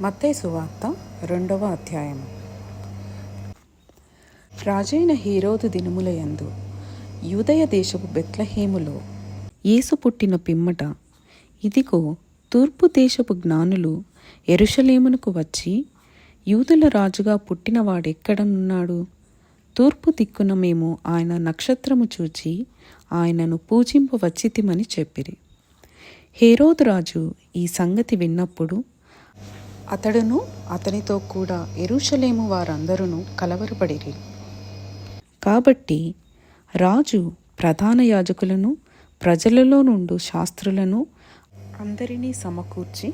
మత్తయి సువార్త రెండవ అధ్యాయం రాజైన హీరోదు దినములయందు యూదయ దేశపు బెత్లహేములో యేసు పుట్టిన పిమ్మట ఇదిగో తూర్పు దేశపు జ్ఞానులు ఎరుషలేమునకు వచ్చి యూదుల రాజుగా పుట్టినవాడెక్కడనున్నాడు తూర్పు దిక్కున మేము ఆయన నక్షత్రము చూచి ఆయనను పూజింపవచ్చితిమని చెప్పిరి. హేరోదు రాజు ఈ సంగతి విన్నప్పుడు అతడును అతనితో కూడా ఎరుషలేము వారందరూ కలవరపడిరి. కాబట్టి రాజు ప్రధాన యాజకులను ప్రజలలో నుండు శాస్త్రులను అందరినీ సమకూర్చి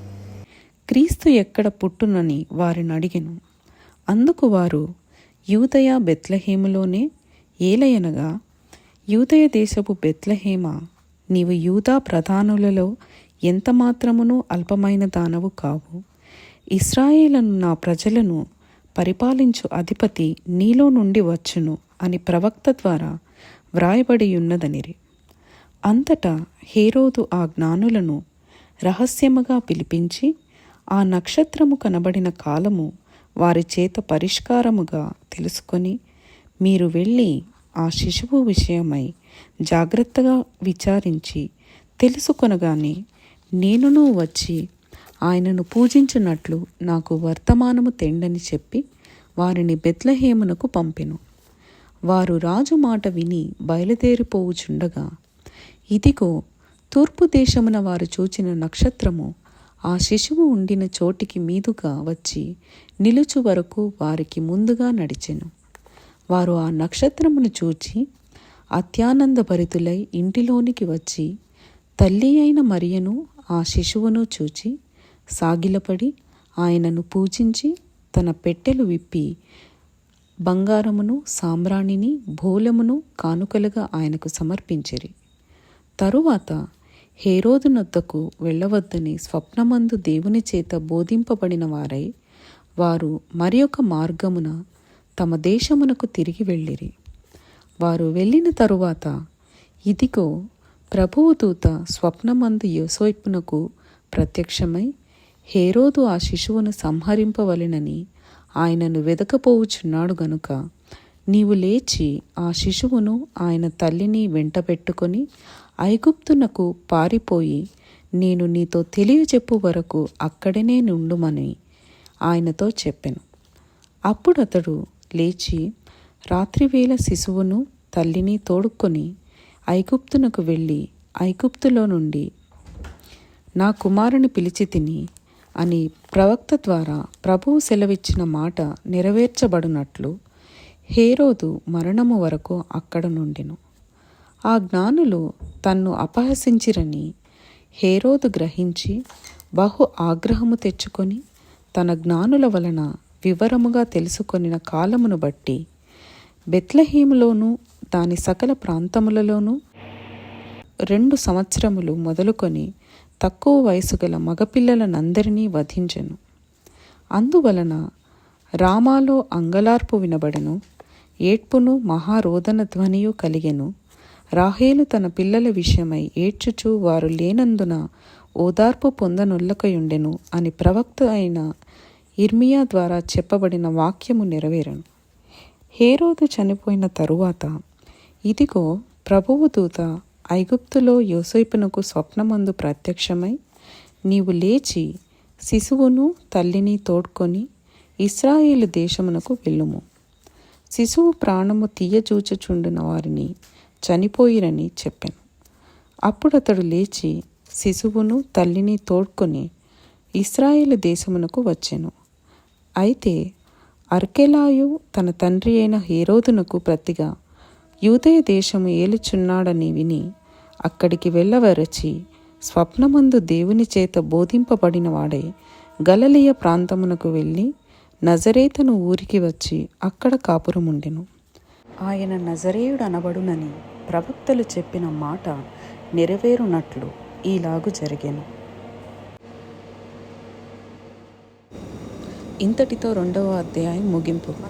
క్రీస్తు ఎక్కడ పుట్టునని వారిని అడిగెను. అందుకు వారు యూదయ బెత్లహేములోనే ఏలయనగా యూదయ దేశపు బెత్లహేమ నీవు యూదా ప్రధానులలో ఎంత మాత్రమునూ అల్పమైన దానవు కావు? ఇస్రాయేలను నా ప్రజలను పరిపాలించు అధిపతి నీలో నుండి వచ్చును అని ప్రవక్త ద్వారా వ్రాయబడి ఉన్నదనిరి అంతటా హేరోదు ఆ జ్ఞానులను రహస్యముగా పిలిపించి ఆ నక్షత్రము కనబడిన కాలము వారి చేత పరిష్కారముగా తెలుసుకొని మీరు వెళ్ళి ఆ శిశువు విషయమై జాగ్రత్తగా విచారించి తెలుసుకొనగానే నేనును వచ్చి ఆయనను పూజించినట్లు నాకు వర్తమానము తెండని చెప్పి వారిని బెత్లహేమునకు పంపెను. వారు రాజు మాట విని బయలుదేరిపోవుచుండగా ఇదిగో తూర్పు దేశమున వారు చూచిన నక్షత్రము ఆ శిశువు ఉండిన చోటికి మీదుగా వచ్చి నిలుచు వరకు వారికి ముందుగా నడిచెను. వారు ఆ నక్షత్రమును చూచి అత్యానందభరితులై ఇంటిలోనికి వచ్చి తల్లి అయిన మరియను ఆ శిశువును చూచి సాగిలపడి ఆయనను పూజించి తన పెట్టెలు విప్పి బంగారమును సాంబ్రాణిని భోలమును కానుకలుగా ఆయనకు సమర్పించిరి. తరువాత హేరోదునొద్దకు వెళ్ళవద్దని స్వప్నమందు దేవుని చేత బోధింపబడిన వారై వారు మరి ఒక మార్గమున తమ దేశమునకు తిరిగి వెళ్ళిరి. వారు వెళ్ళిన తరువాత ఇదిగో ప్రభువు దూత స్వప్నమందు యోసోయిపునకు ప్రత్యక్షమై హేరోదు ఆ శిశువును సంహరింపవలెనని ఆయనను వెదకపోవుచున్నాడు గనుక. నీవు లేచి ఆ శిశువును ఆయన తల్లిని వెంటబెట్టుకొని ఐగుప్తునకు పారిపోయి నేను నీతో తెలియజెప్పు వరకు అక్కడనే నుండుమని ఆయనతో చెప్పెను. అప్పుడు అతడు లేచి రాత్రివేళ శిశువును తల్లిని తోడుకొని ఐగుప్తునకు వెళ్ళి ఐగుప్తులో నుండి నా కుమారుని పిలిచి తిని అని ప్రవక్త ద్వారా ప్రభువు సెలవిచ్చిన మాట నెరవేర్చబడినట్లు హేరోదు మరణము వరకు అక్కడ నుండెను. ఆ జ్ఞానులు తన్ను అపహసించిరని హేరోదు గ్రహించి బహు ఆగ్రహము తెచ్చుకొని తన జ్ఞానుల వలన వివరముగా తెలుసుకొనిన కాలమును బట్టి బెత్లహీములోనూ దాని సకల ప్రాంతములలోనూ రెండు సంవత్సరములు మొదలుకొని తక్కువ వయసు గల మగపిల్లలనందరినీ వధించెను. అందువలన రామాలో అంగలార్పు వినబడెను ఏడ్పును మహారోదన ధ్వనియు కలిగెను. రాహేలు తన పిల్లల విషయమై ఏడ్చుచు వారు లేనందున ఓదార్పు పొందనొల్లకయుండెను అని ప్రవక్త అయిన ఇర్మియా ద్వారా చెప్పబడిన వాక్యము నెరవేరను. హేరోదు చనిపోయిన తరువాత ఇదిగో ప్రభువు దూత ఐగుప్తులో యోసేపునకు స్వప్నమందు ప్రత్యక్షమై నీవు లేచి శిశువును తల్లిని తోడ్కొని ఇస్రాయేలు దేశమునకు వెళ్ళుము. శిశువు ప్రాణము తీయచూచుచుండిన వారిని చనిపోయిరని చెప్పాను. అప్పుడు అతడు లేచి శిశువును తల్లిని తోడ్కొని ఇస్రాయేలు దేశమునకు వచ్చాను. అయితే అర్కెలాయు తన తండ్రి అయిన హేరోదునకు ప్రతిగా యూదయ దేశము ఏలుచున్నాడని విని అక్కడికి వెళ్ళవరచి స్వప్నమందు దేవుని చేత బోధింపబడిన వాడే గలలియ ప్రాంతమునకు వెళ్ళి నజరేతను ఊరికి వచ్చి అక్కడ కాపురముండెను. ఆయన నజరేయుడు అనబడునని ప్రవక్తలు చెప్పిన మాట నెరవేరునట్లు ఈలాగు జరిగాను. ఇంతటితో రెండవ అధ్యాయం ముగింపు.